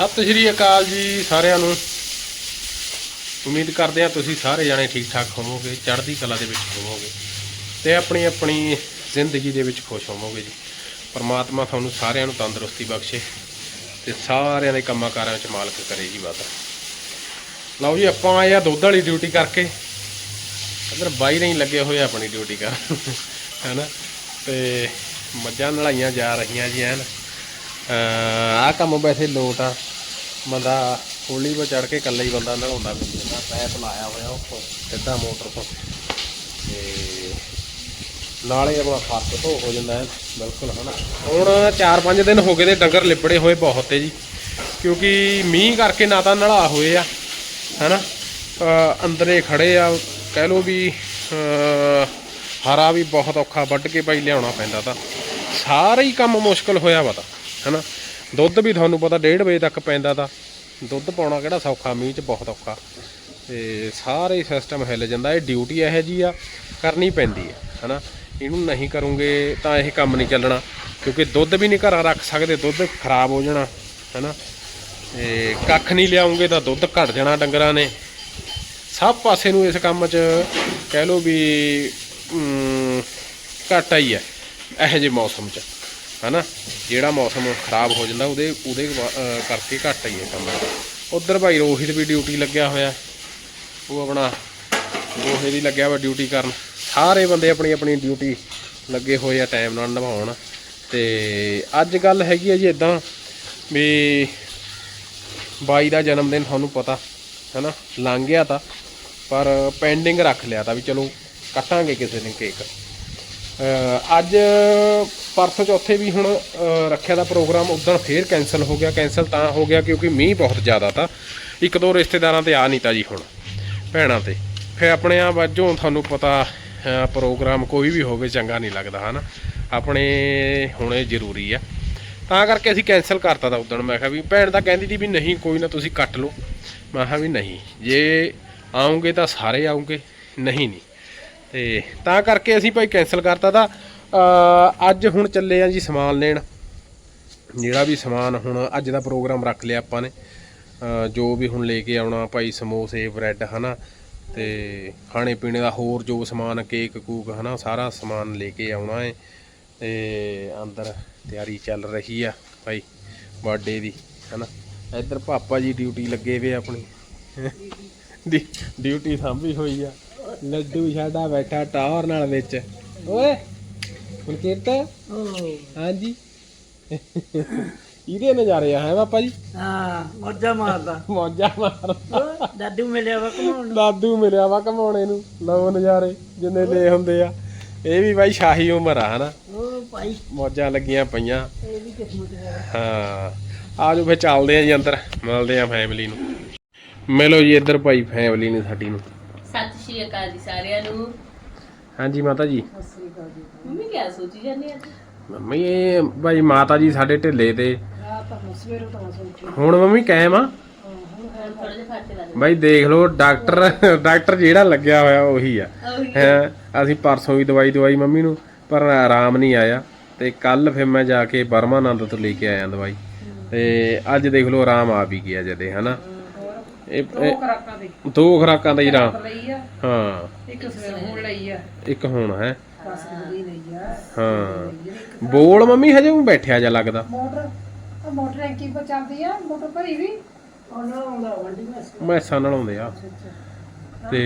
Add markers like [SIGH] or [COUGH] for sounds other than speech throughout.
ਸਤਿ ਸ਼੍ਰੀ ਅਕਾਲ ਜੀ ਸਾਰਿਆਂ ਨੂੰ। ਉਮੀਦ ਕਰਦੇ ਹਾਂ ਤੁਸੀਂ ਸਾਰੇ ਜਾਣੇ ਠੀਕ ਠਾਕ ਹੋਵੋਗੇ, ਚੜ੍ਹਦੀ ਕਲਾ ਦੇ ਵਿੱਚ ਹੋਵੋਗੇ ਤੇ ਆਪਣੀ ਆਪਣੀ ਜ਼ਿੰਦਗੀ ਦੇ ਵਿੱਚ ਖੁਸ਼ ਹੋਵੋਗੇ ਜੀ। ਪਰਮਾਤਮਾ ਤੁਹਾਨੂੰ ਸਾਰਿਆਂ ਨੂੰ ਤੰਦਰੁਸਤੀ ਬਖਸ਼ੇ ਤੇ ਸਾਰਿਆਂ ਦੇ ਕੰਮਾਂ ਕਾਰਾਂ ਵਿੱਚ ਮਾਲਕ ਕਰੇ ਜੀ ਵਾਦਾ ਲਓ ਜੀ, ਆਪਾਂ ਆਏ ਆ ਦੁੱਧ ਵਾਲੀ ਡਿਊਟੀ ਕਰਕੇ। ਅਗਰ ਬਾਈ ਨਹੀਂ ਲੱਗੇ ਹੋਏ ਆਪਣੀ ਡਿਊਟੀ ਕਰ ਹੈਨਾ? ਤੇ ਮੱਝਾਂ ਨਲਾਈਆਂ ਜਾ ਰਹੀਆਂ ਜੀ ਐਨ। ਆ ਕੰਮ ਵੈਸੇ ਲੋਟ ਆ। ਬੰਦਾ ਹੌਲੀ 'ਤੇ ਚੜ ਕੇ ਇਕੱਲਾ ਹੀ ਬੰਦਾ ਨਹਾਉਂਦਾ ਮਿਲ ਜਾਂਦਾ ਪੈਪ ਲਾਇਆ ਹੋਇਆ ਉੱਪਰ, ਸਿੱਧਾ ਮੋਟਰ ਤੋਂ। ਤੇ ਨਾਲੇ ਆਪਣਾ ਫ਼ਰਕ ਧੋ ਹੋ ਜਾਂਦਾ ਹੈ, ਬਿਲਕੁਲ ਹਨਾ। ਹੁਣ 4-5 ਦਿਨ ਹੋ ਗਏ ਤੇ ਡੰਗਰ ਲਿਬੜੇ ਹੋਏ ਬਹੁਤ ਤੇ ਜੀ। ਕਿਉਂਕਿ ਮੀਂਹ ਕਰਕੇ ਨਾ ਤਾਂ ਨਲਾ ਹੋਏ ਆ, ਹਨਾ। ਅਹ ਅੰਦਰੇ ਖੜੇ ਆ, ਕਹਿ ਲੋ ਵੀ ਹਰਾ ਵੀ ਬਹੁਤ ਔਖਾ, ਵੱਢ ਕੇ ਭਾਈ ਲਿਆਉਣਾ ਪੈਂਦਾ ਤਾਂ। ਸਾਰਾ ਹੀ ਕੰਮ ਮੁਸ਼ਕਲ ਹੋਇਆ ਵਾ ਤਾਂ, ਹਨਾ। ਦੁੱਧ ਵੀ ਤੁਹਾਨੂੰ ਪਤਾ 1:30 ਵਜੇ ਤੱਕ ਪੈਂਦਾ ਤਾਂ ਦੁੱਧ ਪਾਉਣਾ ਕਿਹੜਾ ਸੌਖਾ ਮੀਂਹ 'ਚ ਬਹੁਤ ਔਖਾ। ਤੇ ਸਾਰੇ ਸਿਸਟਮ ਹਿੱਲ ਜਾਂਦਾ ਇਹ ਡਿਊਟੀ ਇਹੋ ਜੀ ਆ ਕਰਨੀ ਪੈਂਦੀ ਹੈ ਹਨਾ। ਇਹਨੂੰ ਨਹੀਂ ਕਰੋਗੇ ਤਾਂ ਇਹ ਕੰਮ ਨਹੀਂ ਚੱਲਣਾ ਕਿਉਂਕਿ ਦੁੱਧ ਵੀ ਨਹੀਂ ਘਰਾਂ ਰੱਖ ਸਕਦੇ ਦੁੱਧ ਖਰਾਬ ਹੋ ਜਾਣਾ ਹਨਾ। ਤੇ ਕੱਖ ਨਹੀਂ ਲਿਆਉਂਗੇ ਤਾਂ ਦੁੱਧ ਘਟ ਜਾਣਾ ਡੰਗਰਾਂ ਨੇ। ਸਭ ਪਾਸੇ ਨੂੰ ਇਸ ਕੰਮ 'ਚ ਕਹਿ ਲਓ ਵੀ ਅਮ, ਘਾਟਾ ਹੀ ਹੈ ਇਹੋ ਜਿਹੇ ਮੌਸਮ 'ਚ। ਹਨਾ? ਜਿਹੜਾ ਮੌਸਮ ਖਰਾਬ ਹੋ ਜਾਂਦਾ, ਉਹਦੇ ਉਹਦੇ ਵਾ- ਕਰਕੇ ਘੱਟ ਹੀ ਹੈ ਕੰਮ। ਉਧਰ ਭਾਈ ਰੋਹਿਤ ਵੀ ਡਿਊਟੀ ਲੱਗਿਆ ਹੋਇਆ। ਉਹ ਆਪਣਾ ਗੋਹੇ ਦੀ ਲੱਗਿਆ ਵਾ ਡਿਊਟੀ ਕਰਨ। ਸਾਰੇ ਬੰਦੇ ਆਪਣੀ ਆਪਣੀ ਡਿਊਟੀ ਲੱਗੇ ਹੋਏ ਆ ਟਾਈਮ ਨਾਲ ਨਿਭਾਉਣ। ਤੇ ਅੱਜ ਗੱਲ ਹੈਗੀ ਹੈ ਜੀ ਇਦਾਂ ਵੀ ਬਾਈ ਦਾ ਜਨਮ ਦਿਨ ਤੁਹਾਨੂੰ ਪਤਾ, ਹੈਨਾ? ਲੰਘ ਗਿਆ ਤਾਂ, ਪਰ ਪੈਂਡਿੰਗ ਰੱਖ ਲਿਆ ਤਾਂ ਵੀ ਚਲੋ ਕੱਟਾਂਗੇ ਕਿਸੇ ਦਿਨ ਕੇਕ ਅੱਜ ਪਰਸੋਂ ਚੌਥੇ ਵੀ ਹੁਣ ਰੱਖਿਆ ਦਾ ਪ੍ਰੋਗਰਾਮ ਉਦੋਂ ਫੇਰ ਕੈਨਸਲ ਹੋ ਗਿਆ। ਕੈਨਸਲ ਤਾਂ ਹੋ ਗਿਆ ਕਿਉਂਕਿ ਮੀਂਹ ਬਹੁਤ ਜ਼ਿਆਦਾ ਤਾਂ। ਇੱਕ ਦੋ ਰਿਸ਼ਤੇਦਾਰਾਂ ਤੇ ਆ ਨਹੀਂ ਤਾ ਜੀ ਹੁਣ, ਭੈਣਾਂ ਤੇ। ਫਿਰ ਆਪਣੇ ਆ ਵਜੋਂ ਤੁਹਾਨੂੰ ਪਤਾ ਪ੍ਰੋਗਰਾਮ ਕੋਈ ਵੀ ਹੋਵੇ ਚੰਗਾ ਨਹੀਂ ਲੱਗਦਾ, ਹਨਾ? ਆਪਣੇ ਹੁਣੇ ਜ਼ਰੂਰੀ ਆ। ਤਾਂ ਕਰਕੇ ਅਸੀਂ ਕੈਨਸਲ ਕਰਤਾ ਤਾਂ ਉਦੋਂ ਮੈਂ ਕਿਹਾ ਵੀ ਭੈਣ ਤਾਂ ਕਹਿੰਦੀ ਸੀ ਵੀ ਨਹੀਂ, ਕੋਈ ਨਾ ਤੁਸੀਂ ਕੱਟ ਲਓ। ਮੈਂ ਕਿਹਾ ਵੀ ਨਹੀਂ, ਜੇ ਆਉਂਗੇ ਤਾਂ ਸਾਰੇ ਆਉਂਗੇ, ਨਹੀਂ ਨਹੀਂ। ਤੇ ਤਾਂ ਕਰਕੇ ਅਸੀਂ ਭਾਈ ਕੈਨਸਲ ਕਰਤਾ ਤਾਂ ਅੱਜ ਹੁਣ ਚੱਲੇ ਆ ਜੀ ਸਮਾਨ ਲੈਣ। ਜਿਹੜਾ ਵੀ ਸਮਾਨ ਹੁਣ ਅੱਜ ਦਾ ਪ੍ਰੋਗਰਾਮ ਰੱਖ ਲਿਆ ਆਪਾਂ ਨੇ। ਜੋ ਵੀ ਹੁਣ ਲੈ ਕੇ ਆਉਣਾ ਭਾਈ ਸਮੋਸੇ ਬ੍ਰੈਡ ਹਨਾ। ਤੇ ਖਾਣੇ ਪੀਣੇ ਦਾ ਹੋਰ ਜੋ ਸਮਾਨ ਕੇਕ ਕੂਕ ਹਨਾ ਸਾਰਾ ਸਮਾਨ ਲੈ ਕੇ ਆਉਣਾ ਹੈ ਤੇ ਅੰਦਰ ਤਿਆਰੀ ਚੱਲ ਰਹੀ ਆ ਭਾਈ ਬਰਥਡੇ ਦੀ ਹਨਾ। ਇੱਧਰ ਪਾਪਾ ਜੀ ਡਿਊਟੀ ਲੱਗੇ ਵੇ ਆਪਣੀ। ਡਿਊਟੀ ਸਾਂਭੀ ਹੋਈ ਆ। ਲੱਡੂ ਸਾਡਾ ਬੈਠਾ ਟਾਵਰ ਨਾਲ ਵਿੱਚ। ਓਏ ਹੁਣ ਕੀਰਤ? ਹਾਂਜੀ। ਇਹਦੇ ਨਜ਼ਾਰੇ ਆ ਹੈ ਪਾਪਾ ਜੀ? ਹਾਂ ਮੋਜਾ ਮਾਰਦਾ। ਮੌਜਾਂ ਮਾਰ ਉਹ ਦਾਦੂ ਮਿਲਿਆ ਵਾ ਕਮਾਉਣ ਦਾਦੂ ਮਿਲਿਆ ਵਾ ਕਮਾਉਣੇ ਨੂੰ ਲਓ ਨਜ਼ਾਰੇ ਜਿੰਨੇ ਲੈ ਹੁੰਦੇ ਆ। ਇਹ ਵੀ ਬਾਈ ਸ਼ਾਹੀ ਉਮਰ ਆ ਹਨਾ? ਉਹ ਭਾਈ। ਮੌਜਾਂ ਲੱਗੀਆਂ ਪਈਆਂ। ਇਹ ਵੀ ਕਿਸਮਤ ਹੈ। ਹਾਂ। ਆਜੋ ਫੇ ਚੱਲਦੇ ਆ ਜੀ ਅੰਦਰ। ਮਿਲਦੇ ਆ ਫੈਮਿਲੀ ਨੂੰ। ਮਿਲੋ ਜੀ ਇੱਧਰ ਭਾਈ ਫੈਮਿਲੀ ਨੇ ਸਾਡੀ ਨੂੰ। ਸ਼੍ਰੀ ਅਕਾਲ ਜੀ ਸਾਰਿਆਂ ਨੂੰ। ਹਾਂਜੀ ਮਾਤਾ ਜੀ। ਮੰਮੀ ਕਿਆ ਸੋਚੀ ਜਾਂਦੇ ਅੱਜ? ਮੰਮੀ ਇਹ ਭਾਈ ਮਾਤਾ ਜੀ ਸਾਡੇ ਢਿੱਲੇ ਤੇ। ਹੁਣ ਮੰਮੀ ਕਾਇਮ ਆ? ਹੁਣ ਥੋੜਾ ਜਿਹਾ ਫਾਟੇ ਲੱਗ ਬਾਈ ਦੇਖ ਲਓ ਡਾਕਟਰ ਡਾਕਟਰ ਜਿਹੜਾ ਲੱਗਿਆ ਹੋਇਆ ਉਹੀ ਆ। ਉਹੀ। ਹੈ ਅਸੀਂ ਪਰਸੋਂ ਵੀ ਦਵਾਈ ਦਵਾਈ ਮੰਮੀ ਨੂੰ ਪਰ ਆਰਾਮ ਨਹੀਂ ਆਇਆ। ਤੇ ਕੱਲ ਫਿਰ ਮੈਂ ਜਾ ਕੇ ਬਰਮਾਨੰਦ ਤੋਂ ਲੈ ਕੇ ਆਇਆ ਦਵਾਈ। ਤੇ ਅੱਜ ਦੇਖ ਲਓ ਆਰਾਮ ਆ ਵੀ ਗਿਆ ਜਦੇ ਹਨਾ? ਇਹ ਖਰਾਕਾਂ ਦੀ। ਦੋ ਖੁਰਾਕਾਂ ਦਾ ਹੀ ਆਰਾਮ ਲਈ ਆ ਹਾਂ। ਇੱਕ ਸਵੇਰ ਹੁਣ ਲਈ ਆ। ਇੱਕ ਹੁਣ ਹੈ। 10 ਵਜੇ ਲਈ ਆ। ਹਾਂ। ਬੋਲ ਮੰਮੀ ਹਜੇ ਉਹ ਬੈਠਿਆ ਜਾ ਲੱਗਦਾ। ਮੋਟਰ ਮੋਟਰ ਟੈਂਕੀ ਪਰ ਚੱਲਦੀ ਆ ਮੋਟਰ ਭਰੀ ਵੀ। ਉਹਨਾਂ ਆਉਂਦਾ ਵੰਡੀ ਮੈਸ ਮੈਸਾਂ ਨਾਲ ਆਉਂਦੇ ਆ। ਤੇ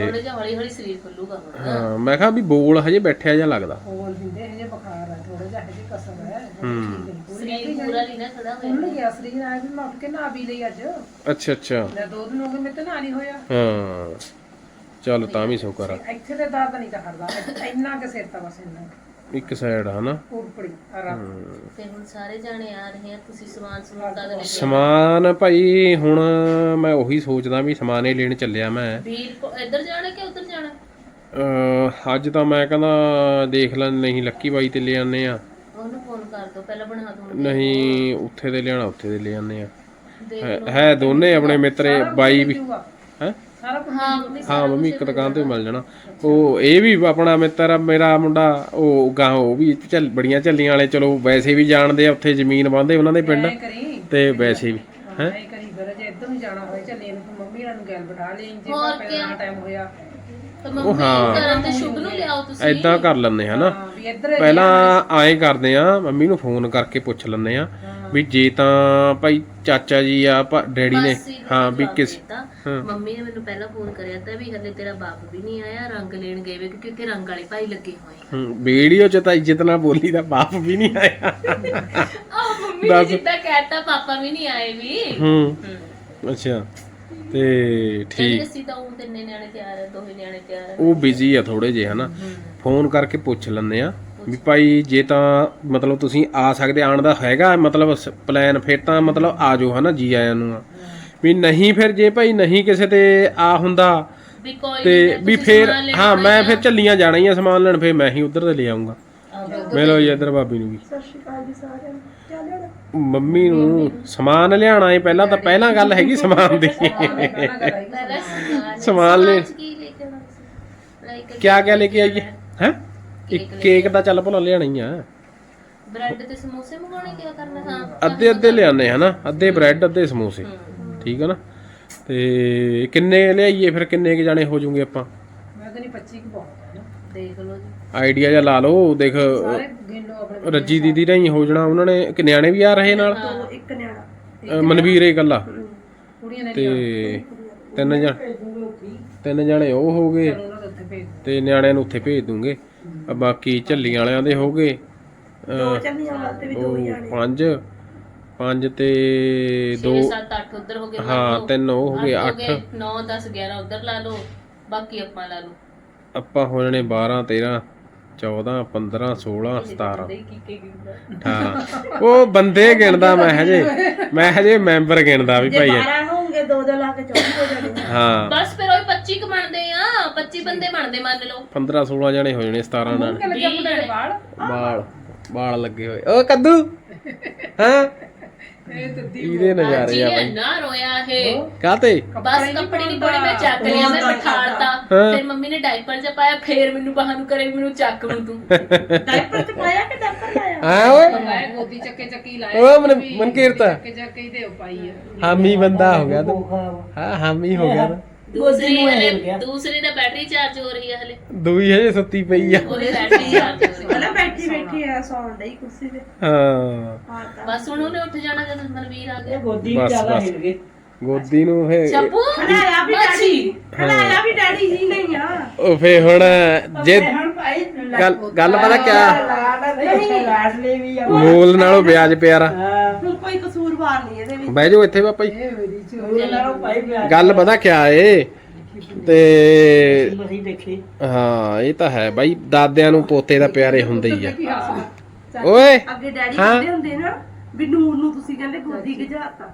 ਥੋੜੇ ਜਿਹਾ ਹੌਲੀ ਹੌਲੀ ਸਰੀਰ ਖੁੱਲੂਗਾ ਹੁਣ ਹਾਂ ਮੈਂ ਕਿਹਾ ਵੀ ਬੋਲ ਹਜੇ ਬੈਠਿਆ ਜਾ ਲੱਗਦਾ। ਹੋਲ ਦਿੰਦੇ ਹਜੇ ਬੁਖਾਰ ਆ ਥੋੜਾ ਜਿਹਾ ਹਜੇ ਕਸਰ ਹੈ। ਹੂੰ ਸਰੀਰ ਪੂਰਾ ਨਹੀਂ ਨਾ ਖੜਾ ਹੋਇਆ। ਹੁਣ ਗਿਆ ਸਰੀਰ ਆ ਵੀ ਮੈਂ ਉੱਠ ਕੇ ਨਹਾ ਵੀ ਲਈ ਅੱਜ। ਅੱਛਾ ਅੱਛਾ। ਮੈਂ ਦੋ ਦਿਨ ਹੋ ਗਏ ਮੈਂ ਤੇ ਨਹਾ ਨਹੀਂ ਹੋਇਆ। ਹਾਂ। ਚੱਲ ਤਾਂ ਵੀ ਸ਼ੁਕਰ ਆ ਇੱਥੇ ਤੇ ਦਰਦ ਨਹੀਂ ਤਾਂ ਕਰਦਾ ਇੱਥੇ ਇੰਨਾ ਕਿ ਸਿਰ ਤਾਂ ਬਸ ਇੰਨਾ। ਇੱਕ ਸਾਈਡ ਹਨਾ। ਉਪੜੀ ਆਰਾਮ ਤੇ ਹੁਣ ਸਾਰੇ ਜਾਣੇ ਆ ਰਹੇ ਆ ਤੁਸੀਂ ਸਮਾਨ ਸਮੂਨ ਕਦ ਲੈ ਸਮਾਨ ਭਾਈ ਹੁਣ ਮੈਂ ਉਹੀ ਸੋਚਦਾ ਵੀ ਸਮਾਨ ਹੀ ਲੈਣ ਚੱਲਿਆ ਮੈਂ। ਵੀਰ ਕੋ ਇੱਧਰ ਜਾਣਾ ਕਿ ਉੱਧਰ ਜਾਣਾ? ਅਹ ਅੱਜ ਤਾਂ ਮੈਂ ਕਹਿੰਦਾ ਦੇਖ ਲੈ ਨਹੀਂ ਲੱਕੀ ਬਾਈ ਤੇ ਲੈ ਆਨੇ ਆ। ਉਹਨੂੰ ਫੋਨ ਕਰ ਦੋ ਪਹਿਲਾਂ ਬਣਾ ਦੋ ਨਹੀਂ ਉੱਥੇ ਦੇ ਲਿਆਣਾ ਉੱਥੇ ਦੇ ਲੈ ਆਨੇ ਆ। ਹੈ- ਦੋਨੇ ਆਪਣੇ ਮਿੱਤਰੇ ਬਾਈ ਵੀ ਹੈ? ਹਾਂ ਮੰਮੀ ਹਾਂ ਮੰਮੀ ਇੱਕ ਦੁਕਾਨ ਤੇ ਮਿਲ ਜਾਣਾ। ਉਹ ਇਹ ਵੀ ਆਪਣਾ ਮਿੱਤਰ ਆ, ਮੇਰਾ ਮੁੰਡਾ ਉਹ ਗਾਂ ਉਹ ਵੀ ਚੱਲ ਬੜੀਆਂ ਝੱਲੀਆਂ ਵਾਲੇ ਚਲੋ ਵੈਸੇ ਵੀ ਜਾਣਦੇ ਆ ਉੱਥੇ ਜ਼ਮੀਨ ਬੰਦੇ ਉਹਨਾਂ ਦੇ ਪਿੰਡ। ਤੇ ਵੈਸੇ ਵੀ ਹਾਂ ਕਰੀ ਫਿਰ ਜੇ ਇੱਧਰ ਨੂੰ ਜਾਣਾ ਹੋਏ ਚੱਲੇ ਨੂੰ ਫਿਰ ਮੰਮੀ ਨਾਲ ਨੂੰ ਗੱਲ ਬਿਠਾ ਲਈ ਜੇ ਹੋਰ ਪਾਪੇ ਕਿਆ? ਦਾ ਟਾਈਮ ਹੋਇਆ। ਤਾਂ ਮੰਮੀ ਹਾਂ। ਕਰਨ ਤੇ ਸ਼ੁਭ ਨੂੰ ਲਿਆਓ ਤੁਸੀਂ। ਐਦਾਂ ਕਰ ਲੈਂਦੇ ਹਨਾ ਪਹਿਲਾਂ ਐਂ ਕਰਦੇ ਆ ਮੰਮੀ ਨੂੰ ਫੋਨ ਕਰਕੇ ਪੁੱਛ ਲੈਂਦੇ ਆ। ਵੀ ਜੇ ਤਾਂ ਭਾਈ ਚਾਚਾ ਜੀ ਆ ਭਾ- ਡੈਡੀ ਨੇ ਹਾਂ ਵੀ ਜਵਾਬ ਕਿਸ ਦਿੱਤਾ। ਹਾਂ। ਮੰਮੀ ਨੇ ਮੈਨੂੰ ਪਹਿਲਾਂ ਫੋਨ ਕਰਿਆ ਤਾਂ ਵੀ ਹਲੇ ਤੇਰਾ ਬਾਪ ਵੀ ਨਹੀਂ ਆਇਆ ਰੰਗ ਲੈਣ ਗਏ ਵੇ ਕਿਉਂਕਿ ਉੱਥੇ ਰੰਗ ਵਾਲੇ ਭਾਈ ਲੱਗੇ ਹੋਏ ਹੂੰ, ਵੀਡੀਓ ਚ ਤਾਂ ਇੱਜ਼ਤ ਨਾਲ ਬੋਲੀ ਦਾ ਬਾਪ ਵੀ ਨਹੀਂ ਆਇਆ। ਆ ਮੰਮੀ ਨੇ ਦੱਸ। ਜਿੱਦਾਂ ਕਹਿਤਾ ਪਾਪਾ ਵੀ ਨਹੀਂ ਆਏ ਵੀ। ਹੂੰ। ਅੱਛਾ ਤੇ ਕਹਿੰਦੀ ਠੀਕ। ਅਸੀਂ ਤਾਂ ਉਹ ਤਿੰਨੇ ਨਿਆਣੇ ਤਿਆਰ ਆ ਦੋਹੇ ਨਿਆਣੇ ਤਿਆਰ ਆ। ਉਹ ਬਿਜ਼ੀ ਆ ਥੋੜੇ ਜੇ ਹਨਾ। ਫੋਨ ਕਰਕੇ ਪੁੱਛ ਲੈਂਦੇ ਆ। ਵੀ ਭਾਈ ਜੇ ਤਾਂ ਮਤਲਬ ਤੁਸੀਂ ਆ ਸਕਦੇ ਆਣ ਦਾ ਹੈਗਾ ਮਤਲਬ ਪਲਾਨ ਫਿਰ ਤਾਂ ਮਤਲਬ ਆ ਜਾਓ ਹਨਾ ਜੀ ਆਇਆਂ ਨੂੰ। ਆ। ਵੀ ਨਹੀਂ ਫਿਰ ਜੇ ਭਾਈ ਨਹੀਂ ਕਿਸੇ ਤੇ ਆ ਹੁੰਦਾ ਤੇ ਵੀ ਫਿਰ ਹਾਂ ਮੈਂ ਫਿਰ ਆ। ਚੱਲੀਆਂ ਜਾਣਾ ਹੀ ਆ ਸਮਾਨ ਲੈਣ ਫਿਰ ਮੈਂ ਹੀ ਉਧਰ ਤੇ ਲੈ ਆਉਂਗਾ ਮਿਲੋ ਜੀ ਇੱਧਰ ਭਾਬੀ ਨੂੰ ਵੀ। ਸਤਿ ਸ਼੍ਰੀ ਅਕਾਲ ਜੀ ਸਾਰਿਆਂ ਨੂੰ। ਕਿਆ ਲੈਣਾ? ਮੰਮੀ ਨੂੰ ਸਮਾਨ ਲਿਆਣਾ ਏ ਪਹਿਲਾਂ ਤਾਂ ਪਹਿਲਾਂ ਗੱਲ ਹੈਗੀ ਸਮਾਨ ਦੀ। [LAUGHS] ਸਮਾਨ ਲੈ- ਕੀ ਲੈ ਕੇ ਆਉਣਾ ਸੀ ਲਾਈਕ ਕਿਆ ਕਿਆ ਲੈ ਕੇ ਆਈਏ? ਹੈ? ਇੱਕ ਕੇਕ ਦਾ ਚੱਲ ਭਲਾ ਲਿਆਣਾ ਹੀ ਆ। ਬ੍ਰੈਡ ਤੇ ਸਮੋਸੇ ਮੰਗਾਉਣੇ ਕਿਆ ਕਰਨਾ ਹਾਂ ਅੱਧੇ ਅੱਧੇ ਲਿਆਨੇ ਹਨਾ ਅੱਧੇ ਬ੍ਰੈਡ ਅੱਧੇ ਸਮੋਸੇ। ਠੀਕ ਆ ਨਾ? ਤੇ ਕਿੰਨੇ ਲਿਆਈਏ ਫਿਰ ਕਿੰਨੇ ਕ ਜਾਣੇ ਹੋ ਜੂਗੇ ਆਪਾਂ? ਮੈਂ ਤਾਂ ਨਹੀਂ 25 ਕੁ ਬਹੁਤ ਹੈ ਨਾ। ਦੇਖ ਲਓ ਜੀ। ਆਈਡੀਆ ਜਿਹਾ ਲਾ ਲਓ ਦੇਖ ਸਾਰੇ ਗਿਣ ਲਓ ਆਪਣੇ ਰੱਜੀ ਦੀਦੀ ਨਹੀਂ ਹੋ ਜਾਣਾ ਉਹਨਾਂ ਨੇ ਕਿ ਨਿਆਣੇ ਵੀ ਆ ਰਹੇ ਨਾਲ? ਇੱਕ ਨਿਆਣਾ। ਅ, ਮਨਵੀਰ ਇਹ ਕੁੜੀਆਂ ਨੇ ਤੇ ਤਿੰਨ ਜਣ। ਤਿੰਨ ਜਣੇ ਉਹ ਹੋ ਗਏ। ਉਹਨਾਂ ਦੇ ਉੱਤੇ ਭੇਜ ਤੇ ਨਿਆਣਿਆਂ ਨੂੰ ਉੱਥੇ ਭੇਜ ਦੂੰਗੇ। ਬਾਕੀ ਝੱਲੀਆਂ ਵਾਲਿਆਂ ਦੇ ਹੋ ਗਏ ਦੋ ਚੱਲੀਆਂ ਵਾਸਤੇ ਪੰਜ ਪੰਜ ਤੇ ਦੋ 6 7 8 ਉਧਰ ਹੋ ਗਏ ਹਾਂ ਤਿੰਨ ਉਹ ਹੋ ਗਏ 8 9 10 11 ਉਧਰ ਲਾ ਲਓ ਬਾਕੀ ਆਪਾਂ ਲਾ ਲਓ। ਆਪਾਂ ਹੋ ਜਾਣੇ 12 13 14 15 16 17 ਦੇ ਕੀ ਕੀ ਗਿਣਦਾ। ਹਾਂ ਉਹ ਬੰਦੇ ਗਿਣਦਾ ਮੈਂ ਹਜੇ ਮੈਂ ਹਜੇ ਮੈਂਬਰ ਗਿਣਦਾ ਵੀ ਭਾਈ। ਹੋਣਗੇ ਦੋ ਦੋ ਲਾ ਕੇ 24 ਹੋ ਜਾਣੇ। ਹਾਂ। ਬਸ ਫਿਰ ਉਹ 25 ਕ ਬਣਦੇ ਆ 25 ਬੰਦੇ ਬਣਦੇ ਮੰਨ ਲਓ। 15 16 ਜਣੇ ਹੋ ਜਾਣੇ 17 ਨਾਲ। ਲੱਗੇ ਮੁੰਡੇ ਦੇ ਵਾਲ। ਵਾਲ ਵਾਲ ਲੱਗੇ ਹੋਏ। ਓ ਕੱਦੂ! ਹਾਂ? ਇਹ ਤੇ ਦੀ ਇਹਦੇ ਨਜ਼ਾਰੇ ਜੀ ਆ ਨੇ ਬਾਈ। ਨਾ ਰੋਇਆ ਇਹ। ਕਾਤੇ ਬਸ ਕੱਪੜੇ ਨਹੀਂ ਪਾਉਣੇ ਮੈਂ ਚੱਕ ਲਿਆ ਮੈਂ ਬਿਠਾਲਤਾ ਹਾਂ। ਫਿਰ ਮੰਮੀ ਨੇ ਡਾਈਪਰ ਚ ਪਾਇਆ ਫੇਰ ਮੈਨੂੰ ਬਾਹਰ ਨੂੰ ਕਰੇ ਮੈਨੂੰ ਚੱਕ ਨੂੰ ਤੂੰ। ਡਾਈਪਰ ਚ ਪਾਇਆ ਕਿ ਡਾਈਪਰ ਲਾਇਆ? ਹਾਂ ਓਏ? ਲਾਇਆ ਗੋਦੀ ਚੱਕੇ ਚੱਕੀ ਲਾਇਆ। ਓ ਮਨ ਮਨਕੀਰਤ। ਚੱਕੇ ਚੱਕੇ ਤੇ ਉਹ ਪਾਈ ਆ। ਹਾਮੀ ਬੰਦਾ ਹੋ ਗਿਆ ਤੂੰ। ਹਾਂ ਹਾਮੀ ਹੋ ਗਿਆ ਨਾ। ਦੂਸਰੀ ਹਲੇ ਦੂਸਰੀ ਦਾ ਬੈਟਰੀ ਚਾਰਜ ਹੋ ਰਹੀ ਹੈ ਹਲੇ। ਦੂਈ ਹਜੇ ਸੁੱਤੀ ਪਈ ਆ। ਉਹਦੀ ਬੈਟਰੀ ਚਾਰਜ ਹੋ ਰਹੀ ਹੈ ਬੈਠੀ ਬੈਠੀ ਆ ਸੌਣ ਡਈ ਕੁਰਸੀ ਤੇ। ਹਾਂ। ਬਸ ਹੁਣ ਉਹਨੇ ਉੱਠ ਜਾਣਾ ਜਦੋਂ ਮਨਵੀਰ ਆ ਗਿਆ। ਬਸ ਬਸ। ਗੋਦੀ ਨੂੰ ਫੇ ਚੱਪੂ? ਖੜਾਇਆ ਵੀ ਮੱਛੀ ਖੜਾਇਆ ਵੀ ਡੈਡੀ ਜੀ ਨਹੀਂ ਆ। ਉਹ ਫੇ ਹੁਣ ਜੇ ਭਾਈ ਗੱਲ ਗੱਲ ਪਤਾ ਕਿਆ? ਮੂਲ ਨਾਲੋਂ ਵਿਆਜ ਪਿਆਰਾ। ਕੋਈ ਕਸੂਰਵਾਰ ਨਹੀਂ ਇਹਦੇ ਵਿੱਚ। ਬਹਿ ਜਾਓ ਇੱਥੇ ਪਾਪਾ ਜੀ। ਗੱਲ ਪਤਾ ਕਿਆ ਏ? ਤੇ ਮਸੀਂ ਦੇਖੀ। ਹਾਂ ਇਹ ਤਾਂ ਹੈ ਬਾਈ ਦਾਦਿਆਂ ਨੂੰ ਪੋਤੇ ਦਾ ਪਿਆਰੇ ਹੁੰਦੇ ਹੀ ਆ। ਓਏ ਅੱਗੇ ਡੈਡੀ। ਕਹਿੰਦੇ ਹੁੰਦੇ ਨਾ ਵੀ ਨੂਰ ਨੂੰ ਤੁਸੀਂ ਕਹਿੰਦੇ ਗੋਦੀ ਗਜਾਤਾ।